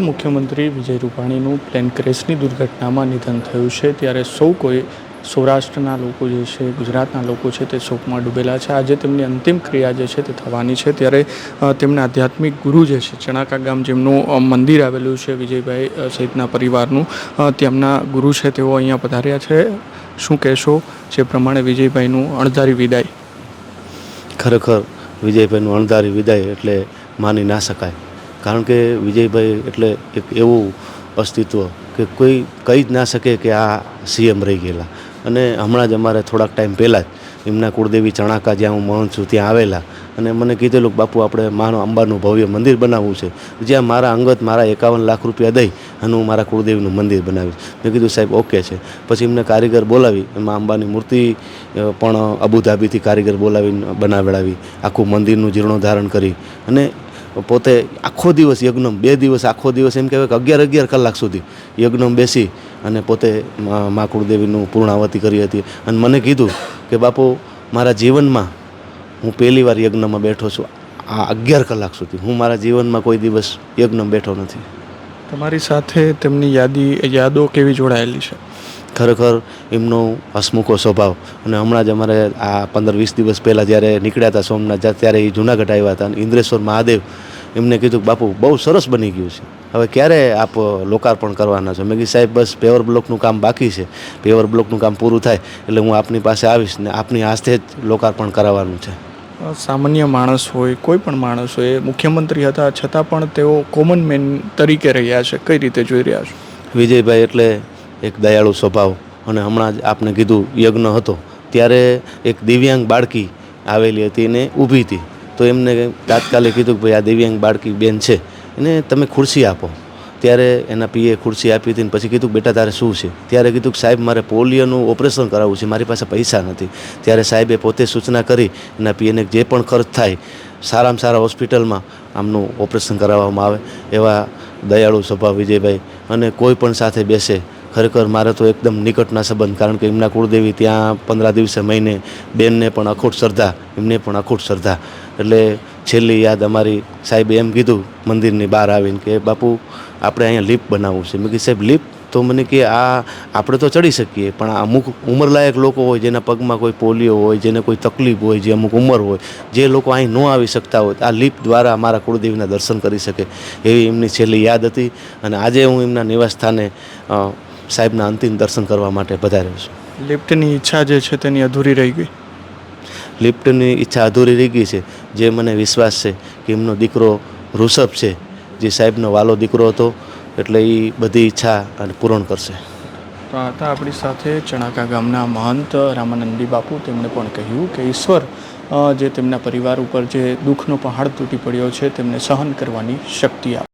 મુખ્યમંત્રી વિજય રૂપાણીનું પ્લેન ક્રેશની દુર્ઘટનામાં નિધન થયું છે. ત્યારે સૌ કોઈ સૌરાષ્ટ્રના લોકો જે છે, ગુજરાતના લોકો છે તે શોકમાં ડૂબેલા છે. આજે તેમની અંતિમ ક્રિયા જે છે તે થવાની છે. ત્યારે તેમના આધ્યાત્મિક ગુરુ જે છે, ચણાકા ગામ જેમનું મંદિર આવેલું છે વિજયભાઈ સહિતના પરિવારનું તેમના ગુરુ છે તેઓ અહીંયા પધાર્યા છે. શું કહેશો? જે પ્રમાણે વિજયભાઈનું અણધારી વિદાય. ખરેખર વિજયભાઈનું અણધારી વિદાય એટલે માની ના શકાય. કારણ કે વિજયભાઈ એટલે એક એવું અસ્તિત્વ કે કોઈ કહી જ ના શકે કે આ સીએમ રહી ગયેલા. અને હમણાં જ અમારે થોડાક ટાઈમ પહેલાં જ એમના કુળદેવી ચણાકા જ્યાં હું મહંત છું ત્યાં આવેલા. અને મને કીધેલું કે બાપુ, આપણે માનો અંબાનું ભવ્ય મંદિર બનાવવું છે. જ્યાં મારા અંગત મારા એકાવન લાખ રૂપિયા દઈ અને હું મારા કુળદેવીનું મંદિર બનાવીશ. મેં કીધું, સાહેબ, ઓકે છે. પછી એમને કારીગર બોલાવી, એમાં અંબાની મૂર્તિ પણ અબુધાબીથી કારીગર બોલાવીને બનાવડાવી, આખું મંદિરનું જીર્ણોધારણ કરી. અને પોતે આખો દિવસ યજ્ઞમ, બે દિવસ આખો દિવસ એમ કહેવાય કે અગિયાર અગિયાર કલાક સુધી યજ્ઞમ બેસી અને પોતે મા કુળદેવીનું પૂર્ણાવતી કરી હતી. અને મને કીધું કે બાપુ, મારા જીવનમાં હું પહેલી વાર યજ્ઞમાં બેઠો છું, આ અગિયાર કલાક સુધી. હું મારા જીવનમાં કોઈ દિવસ યજ્ઞમાં બેઠો નથી. તમારી સાથે તેમની યાદી, યાદો કેવી જોડાયેલી છે? ખરેખર એમનો હસમુખો સ્વભાવ. અને હમણાં જ અમારે આ પંદર વીસ દિવસ પહેલાં જ્યારે નીકળ્યા હતા સોમનાથ ત્યારે એ જુનાગઢ આવ્યા હતા અને ઇન્દ્રેશ્વર મહાદેવ એમને કીધું કે બાપુ બહુ સરસ બની ગયું છે. હવે ક્યારે આપ લોકાર્પણ કરવાના છો? મેં કીધું સાહેબ બસ પેવર બ્લોકનું કામ બાકી છે. પેવર બ્લોકનું કામ પૂરું થાય એટલે હું આપની પાસે આવીશ ને આપની હાથે જ લોકાર્પણ કરાવવાનું છે. સામાન્ય માણસ હોય કોઈ પણ માણસ હોય મુખ્યમંત્રી હતા છતાં પણ તેઓ કોમન મેન તરીકે રહ્યા છે. કઈ રીતે જોઈ રહ્યા છો? વિજયભાઈ એટલે એક દયાળુ સ્વભાવ. અને હમણાં જ આપને કીધું યજ્ઞ હતો. ત્યારે એક દિવ્યાંગ બાળકી આવેલી હતી અને ઊભી હતી. તો એમને તાત્કાલિક કીધું કે ભાઈ આ દિવ્યાંગ બાળકી બેન છે. એને તમે ખુરશી આપો. ત્યારે એના પીએ ખુરશી આપી હતી ને પછી કીધું બેટા તારે શું છે? ત્યારે કીધું કે સાહેબ, મારે પોલિયોનું ઓપરેશન કરાવવું છે. મારી પાસે પૈસા નથી. ત્યારે સાહેબે પોતે સૂચના કરી એના પીએને જે પણ ખર્ચ થાય, સારામાં સારા હોસ્પિટલમાં આમનું ઓપરેશન કરાવવામાં આવે એવા દયાળુ સ્વભાવ વિજયભાઈ અને કોઈ પણ સાથે બેસે ખરેખર મારે તો એકદમ નિકટના સંબંધ કારણ કે એમના કુળદેવી ત્યાં પંદર દિવસે મહિને બેનને પણ અખૂટ શ્રદ્ધા એમને પણ અખૂટ શ્રદ્ધા. એટલે છેલ્લી યાદ અમારી સાહેબે એમ કીધું મંદિરની બહાર આવીને કે બાપુ આપણે અહીંયા લિપ બનાવવું છે. મેં કીધું સાહેબ લિપ તો મને કે આ આપણે તો ચડી શકીએ પણ અમુક ઉંમરલાયક લોકો હોય જેના પગમાં કોઈ પોલિયો હોય જેને કોઈ તકલીફ હોય જે અમુક ઉંમર હોય જે લોકો અહીં ન આવી શકતા હોય આ લિપ દ્વારા મારા કુળદેવીના દર્શન કરી શકે. એવી એમની છેલ્લી યાદ હતી. અને આજે હું એમના નિવાસ સ્થાને અ, સાહેબના અંતિમ દર્શન કરવા માટે પધાર્યો છું. લિફ્ટની ઈચ્છા જે છે તેની અધૂરી રહી ગઈ? લિફ્ટની ઈચ્છા અધૂરી રહી ગઈ છે. જે મને વિશ્વાસ છે કે એમનો દીકરો ઋષભ છે જે સાહેબનો વાલો દીકરો હતો એટલે એ બધી ઈચ્છા અને પૂરણ કરશે. તો આ હતા આપણી સાથે ચણાકા ગામના મહંત રામાનંદી બાપુ. તેમણે પણ કહ્યું કે ઈશ્વર જે તેમના પરિવાર ઉપર જે દુઃખનો પહાડ તૂટી પડ્યો છે તેમને સહન કરવાની શક્તિ આપે.